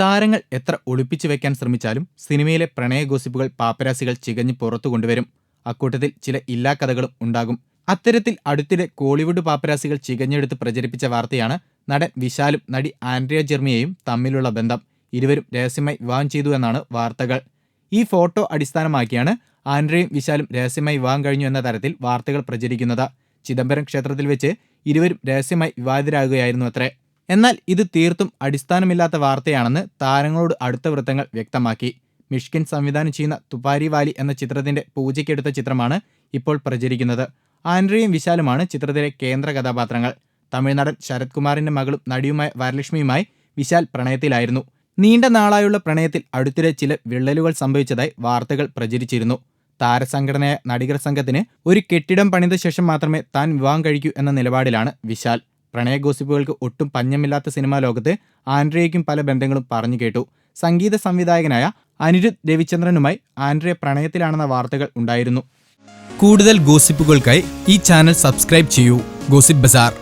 താരങ്ങൾ എത്ര ഒളിപ്പിച്ചു വെക്കാൻ ശ്രമിച്ചാലും സിനിമയിലെ പ്രണയ ഗോസിപ്പുകൾ പാപ്പരാസികൾ ചികഞ്ഞ് പുറത്തു കൊണ്ടുവരും. അക്കൂട്ടത്തിൽ ചില ഇല്ലാ കഥകളും ഉണ്ടാകും. അത്തരത്തിൽ അടുത്തിടെ കോളിവുഡ് പാപ്പരാസികൾ ചികഞ്ഞെടുത്ത് പ്രചരിപ്പിച്ച വാർത്തയാണ് നടൻ വിശാലും നടി ആൻഡ്രിയ ജെർമിയയും തമ്മിലുള്ള ബന്ധം. ഇരുവരും രഹസ്യമായി വിവാഹം ചെയ്തു എന്നാണ് വാർത്തകൾ. ഈ ഫോട്ടോ അടിസ്ഥാനമാക്കിയാണ് ആൻഡ്രയും വിശാലും രഹസ്യമായി വിവാഹം കഴിഞ്ഞു എന്ന തരത്തിൽ വാർത്തകൾ പ്രചരിക്കുന്നത്. ചിദംബരം ക്ഷേത്രത്തിൽ വെച്ച് ഇരുവരും രഹസ്യമായി വിവാഹിതരാകുകയായിരുന്നു അത്രേ. എന്നാൽ ഇത് തീർത്തും അടിസ്ഥാനമില്ലാത്ത വാർത്തയാണെന്ന് താരങ്ങളോട് അടുത്ത വൃത്തങ്ങൾ വ്യക്തമാക്കി. മിഷ്കിൻ സംവിധാനം ചെയ്യുന്ന തുപാരി വാലി എന്ന ചിത്രത്തിന്റെ പൂജയ്ക്കെടുത്ത ചിത്രമാണ് ഇപ്പോൾ പ്രചരിക്കുന്നത്. ആൻഡ്രിയും വിശാലുമാണ് ചിത്രത്തിലെ കേന്ദ്ര കഥാപാത്രങ്ങൾ. തമിഴ്നാടൻ ശരത് കുമാറിന്റെ മകളും നടിയുമായ വരലക്ഷ്മിയുമായി വിശാൽ പ്രണയത്തിലായിരുന്നു. നീണ്ട നാളായുള്ള പ്രണയത്തിൽ അടുത്തിടെ ചില വിള്ളലുകൾ സംഭവിച്ചതായി വാർത്തകൾ പ്രചരിച്ചിരുന്നു. താരസംഘടനയായ നടികർ സംഘത്തിന് ഒരു കെട്ടിടം പണിത ശേഷം മാത്രമേ താൻ വിവാഹം കഴിക്കൂ എന്ന നിലപാടിലാണ് വിശാൽ. പ്രണയ ഗോസിപ്പുകൾക്ക് ഒട്ടും പഞ്ഞമില്ലാത്ത സിനിമാ ലോകത്ത് ആൻഡ്രിയയ്ക്കും പല ബന്ധങ്ങളും പറഞ്ഞു കേട്ടു. സംഗീത സംവിധായകനായ അനിരുദ്ധ് രവിചന്ദ്രനുമായി ആൻഡ്രിയ പ്രണയത്തിലാണെന്ന വാർത്തകൾ ഉണ്ടായിരുന്നു. കൂടുതൽ ഗോസിപ്പുകൾക്കായി ഈ ചാനൽ സബ്സ്ക്രൈബ് ചെയ്യൂ. ഗോസിപ്പ് ബസാർ.